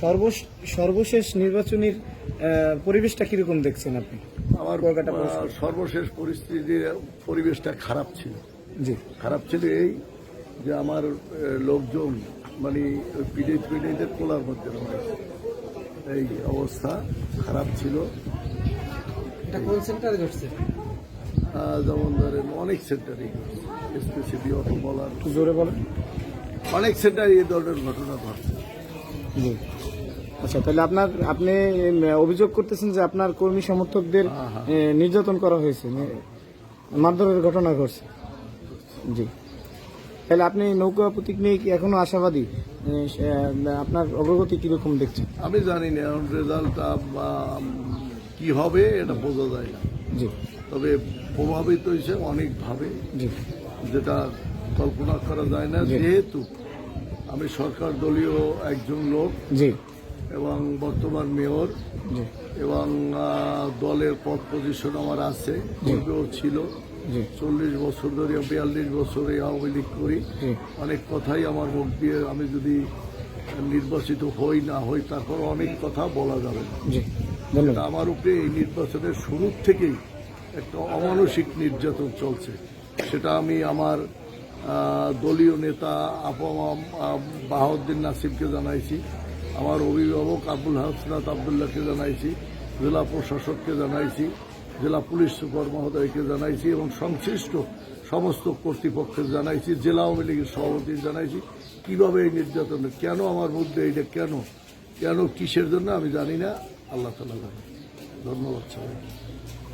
সর্বশ- সর্বশেষ নির্বাচনের পরিবেশটা কীরকম দেখছেন আপনি? আমার সর্বশেষ পরিস্থিতির পরিবেশটা খারাপ ছিল। জি। খারাপ ছিল এই যে আমার লোকজন মানে ওই পিড়ে পিড়েদের কোলার মধ্যে রয়েছে। এই অবস্থা খারাপ ছিল। এটা কোন সেন্টারে ঘটছে? যেমন ধরেন অনেক সেন্টারে স্পেশালি অটো বলার। জোরে বলেন। অনেক সেন্টারে এই ধরনের ঘটনা ঘটছে। জি। আচ্ছা তাহলে আপনার আপনি অভিযোগ করতেছেন যে আপনার কর্মী সমর্থকদের হ্যাঁ, হ্যাঁ। নির্যাতন করা হয়েছে মারধরের ঘটনা ঘটছে। জি। তাহলে আপনি নৌকা প্রতীক নিয়ে কি এখনও আশাবাদী? আপনার অগ্রগতি কীরকম দেখছেন? আমি জানি না রেজাল্টটা কি হবে এটা বোঝা যায় না। জি। তবে প্রভাবিত হয়েছে অনেকভাবে জি। যেটা কল্পনা করা যায় না যেহেতু আমি সরকার দলীয় একজন লোক জি। এবং বর্তমান মেয়র এবং দলের পদ পজিশন আমার আছে পূর্বেও ছিল। চল্লিশ বছর ধরে বিয়াল্লিশ বছর এই আওয়ামী লীগ করি। অনেক কথাই আমার মুখ দিয়ে আমি যদি নির্বাচিত হই না হই তারপর অনেক কথা বলা যাবে। না আমার উপরে এই নির্বাচনের শুরুর থেকেই একটা অমানসিক নির্যাতন চলছে। সেটা আমি আমার দলীয় নেতা আপামাম বাহাউদ্দিন নাসিরকে জানাইছি, আমার অভিভাবক আবুল হাসনাত আবদুল্লাহকে জানাইছি, জেলা প্রশাসককে জানাইছি, জেলা পুলিশ সুপার মহোদয়কে জানাইছি এবং সংশ্লিষ্ট সমস্ত কর্তৃপক্ষকে জানাইছি, জেলা আওয়ামী লীগের সভাপতি জানাইছি, কীভাবে এই নির্যাতন, কেন আমার মধ্যে এটা কেন কেন কিসের জন্য আমি জানি না। আল্লাহ তালা জানে। ধন্যবাদ সবাই